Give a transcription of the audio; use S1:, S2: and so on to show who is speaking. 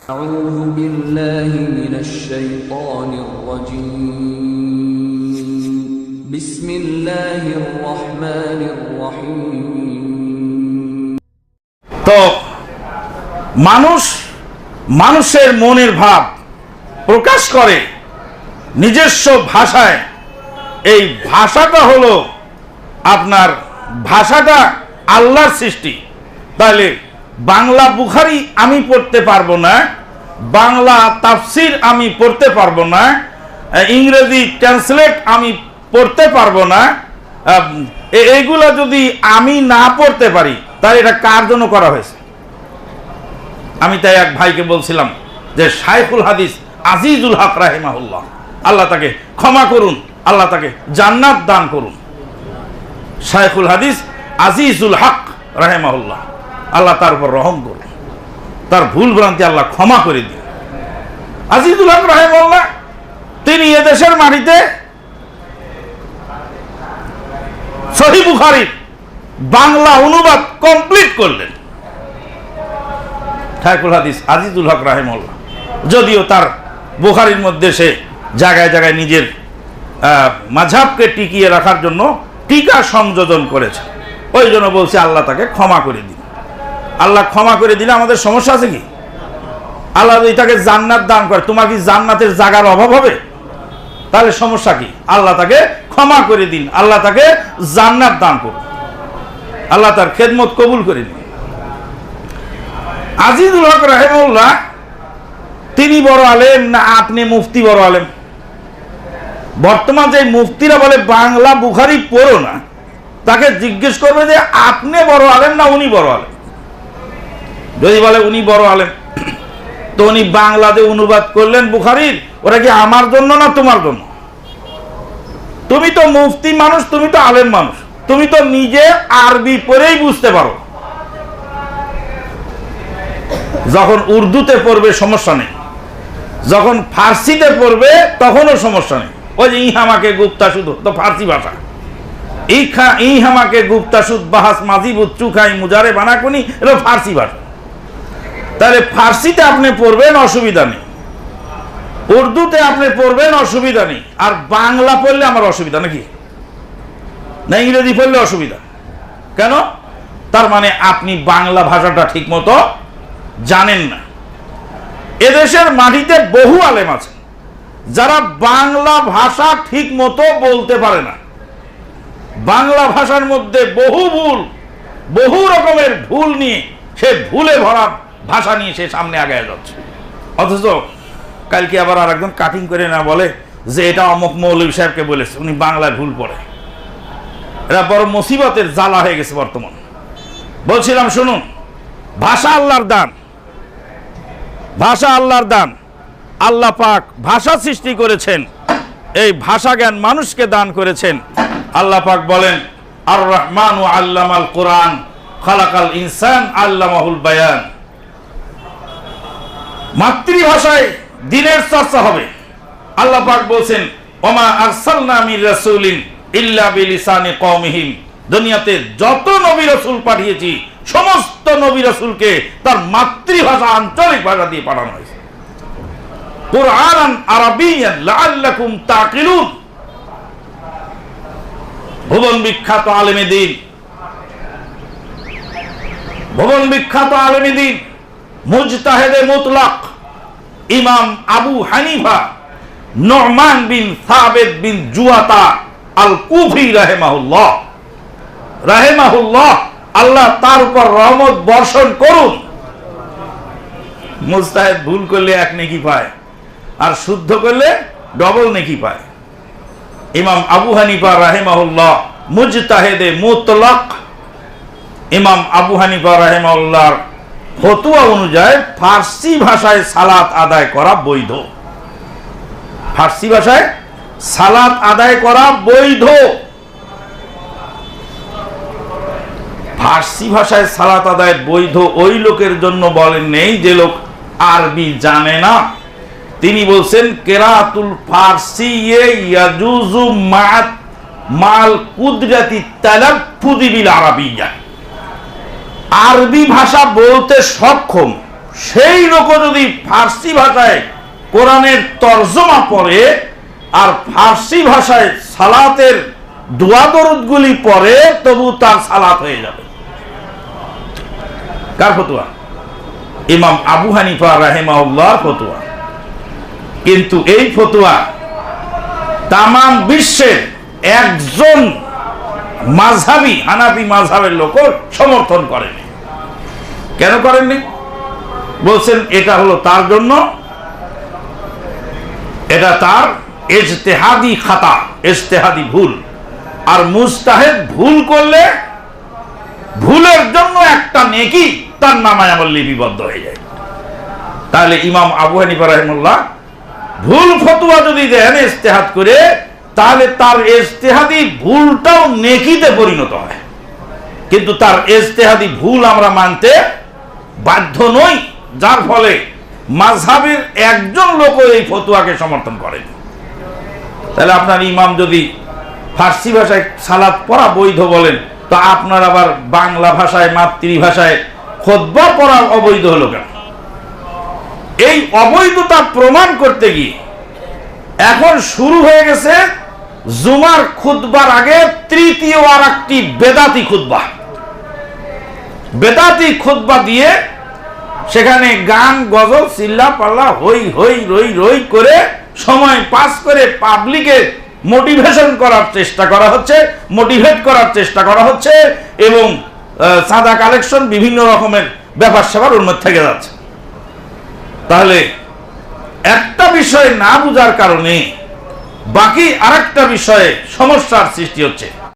S1: أعوذ بالله من الشيطان الرجيم بسم الله الرحمن الرحيم
S2: তো মানুষ মানুষের মনের ভাব প্রকাশ করে নিজস্ব ভাষায় এই ভাষাটা হলো আপনার ভাষাটা আল্লাহর সৃষ্টি তাহলে বাংলা বুখারি আমি পড়তে পারব না, বাংলা তাফসির আমি পড়তে পারব না ইংরেজি ট্রান্সলেট আমি পড়তে পারব না এইগুলো যদি আমি না পড়তে পারি, তাহলে এটা কার জন্য করা হয়েছে? আমি তাই এক ভাইকে বলছিলাম যে, শাইখুল হাদিস আজিজুল হক রাহেমাহুল্লাহ, আল্লাহ তাকে ক্ষমা করুন, আল্লাহ তাকে জান্নাত দান করুন। শাইখুল হাদিস আজিজুল হক রাহেমাহুল্লাহ। আল্লাহ তার উপর রহম করুন তার ভুল ভ্রান্তি আল্লাহ ক্ষমা করে দিন। আজিজুল হক রাহেমাহুল্লাহ, তিনি এদেশের মাটিতে সহি বুখারির বাংলা অনুবাদ কমপ্লিট করলেন। শাইখুল হাদিস আজিজুল হক রাহেমুল্লাহ যদিও তার বুখারির মধ্যে সে জায়গায় জায়গায় নিজের মাঝাবকে টিকিয়ে রাখার জন্য টিকা সংযোজন করেছে। ওই জন্য বলছে আল্লাহ তাকে ক্ষমা করে দিন। আল্লাহ ক্ষমা করে দিলে আমাদের সমস্যা আছে কি? আল্লাহ যদি তাকে জান্নাত দান করে, তোমার কি জান্নাতের জাগার অভাব হবে? তাহলে সমস্যা কি? আল্লাহ তাকে ক্ষমা করে দিন, আল্লাহ তাকে জান্নাত দান করুন। আল্লাহ তার খেদমত কবুল করে দিন আজিজুল হক রাহেমউল্লাহ তিনি বড় আলেম না আপনি মুফতি বড় আলেম? বর্তমান যে মুফতিরা বলে বাংলা বুখারি পড়ো না, তাকে জিজ্ঞেস করবে যে আপনি বড় আলেম না উনি বড় আলেম? যদি বলে উনি বড় আলেম, তো উনি বাংলাতে অনুবাদ করলেন বুখারির। ওরা কি আমার জন্য না তোমার জন্য? তুমি তো মুফতি মানুষ, তুমি তো আলেম মানুষ। তুমি তো নিজে আরবি পড়েই বুঝতে পারো। যখন উর্দুতে পড়বে সমস্যা নেই। যখন ফার্সিতে পড়বে তখনও সমস্যা নেই। ওই যে ইহামাকে গুপ্তা শুধু তো ফার্সি ভাষা। ইহামাকে গুপ্তা সুদ, বাহাস, মাজিবুদ, চুখাই, মুজারে, বানাকুনি এটা ফার্সি ভাষা। তাহলে ফার্সিতে আপনি পড়বেন, অসুবিধা নেই। উর্দুতে আপনি পড়বেন, অসুবিধা নেই। আর বাংলা পড়লে আমার অসুবিধা নাকি? না, ইংরেজি পড়লে অসুবিধা। কেন? তার মানে আপনি বাংলা ভাষাটা ঠিক মতো জানেন না। এদেশের মাটিতে বহু আলেম আছে, যারা বাংলা ভাষা ঠিক মতো বলতে পারে না। বাংলা ভাষার মধ্যে বহু ভুল, বহু রকমের ভুল নিয়ে সে ভুলে ভরা ভাষা নিয়ে সে সামনে আগে যাচ্ছে। অথচ কালকে আবার আর একজন কাটিং করে না বলে যে এটা অমুক মৌলভী সাহেবকে বলেছে, উনি বাংলায় ভুল পড়ে। এটা বড় মুসিবতের জ্বালা হয়ে গেছে বর্তমান। বলছিলাম, শুনুন, ভাষা আল্লাহর দান। ভাষা আল্লাহর দান। আল্লাহ পাক ভাষা সৃষ্টি করেছেন, এই ভাষা জ্ঞান মানুষকে দান করেছেন। আল্লাহ পাক বলেন আর রহমান ও আল্লাম আল কোরআন, খালাকাল ইনসান আল্লামাহুল বায়ান। মাতৃভাষায় দিনের চর্চা হবে। আল্লাহ পাক বলছেন, ওমা দুনিয়াতে যত নবী রাসূল পাঠিয়েছি, সমস্ত নবী রাসূলকে তার মাতৃভাষা আঞ্চলিক ভাষা দিয়ে পাঠানো হয়েছে। ভুবন বিখ্যাত আলেমে দিন। ভুবন বিখ্যাত আলেমে দিন। মুজতাহেদে মুতলাক। ইমাম আবু হানিফা নরমান বিন সাবেদ বিন জুয়াতা আল কুফি রাহেমাহুল্লাহ। রাহেমাহুল্লাহ, আল্লাহ তার উপর রহমত বর্ষণ করুন। মুস্তাহেদ ভুল করলে এক নেকি পায়, আর শুদ্ধ করলে ডবল নেকি পায়। ইমাম আবু হানিফা রাহেমাহুল্লাহ, মুজতাহেদে মুতলাক। ইমাম আবু হানিফা রাহেমাউল্লাহর ফতুয়া অনুযায়ী ফার্সি ভাষায় সালাত আদায় করা বৈধ। ফার্সি ভাষায় সালাত আদায় করা বৈধ। ফার্সি ভাষায় সালাত আদায় বৈধ ওই লোকের জন্য বলেন নেই যে লোক আরবি জানে না। তিনি বলছেন, কেরাতুল ফার্সি ইয়াজুজু মাত মাল কুদরাতি তালাফফুজি বিল আরাবিয়্যা আরবি ভাষা বলতে সক্ষম, সেই লোক যদি ফার্সি ভাষায় কোরআনের তর্জমা পড়ে আর ফার্সি ভাষায় সালাতের দোয়া দরুদগুলি পড়ে, তবু তার সালাত হয়ে যাবে। কার ফতুয়া? ইমাম আবু হানিফা রাহেমাউল্লাহ ফতুয়া। কিন্তু এই ফতুয়া তামাম বিশ্বের একজন মাঝহাবি, হানাফি মাঝহাবের লোক সমর্থন করেনি। কেন করেননি? বলছেন, এটা হলো তার জন্য, এটা তার এজতেহাদি খাতা এজতেহাদি ভুল। আর মুস্তাহেদ ভুল করলে ভুলের জন্য একটা নেকি তার নামায় আমার লিপিবদ্ধ হয়ে যায়। তাহলে ইমাম আবু হানিফা রহমুল্লাহ ভুল ফতুয়া যদি দেন ইস্তেহাদ করে তাহলে তার ইস্তেহাদি ভুলটাও নেকিতে পরিণত হয়। কিন্তু তার ইস্তেহাদি ভুল আমরা মানতে বাধ্য নই, যার ফলে মাঝহাবের একজন লোক এই ফতুয়াকে সমর্থন করেন। তাহলে আপনার ইমাম যদি ফার্সি ভাষায় সালাদ পড়া বৈধ বলেন, তো আপনার আবার বাংলা ভাষায়, মাতৃভাষায় খোদ্া পড়া অবৈধ হলো কেন? এই অবৈধতা প্রমাণ করতে গিয়ে এখন শুরু হয়ে গেছে জুমার খুতবার আগে তৃতীয় আর একটি বেদাতি খুদবা বেদাতি খুদবা দিয়ে সেখানে গান, গজল চিল্লা পাল্লা হই হই রই রই করে সময় পাস করে পাবলিকে মোটিভেশন করার চেষ্টা করা হচ্ছে মোটিভেট করার চেষ্টা করা হচ্ছে এবং সাদা কালেকশন বিভিন্ন রকমের ব্যাপার সেবার উন্নত থেকে যাচ্ছে। তাহলে একটা বিষয় না বোঝার কারণে বাকি আরেকটা বিষয়ে সমস্যার সৃষ্টি হচ্ছে।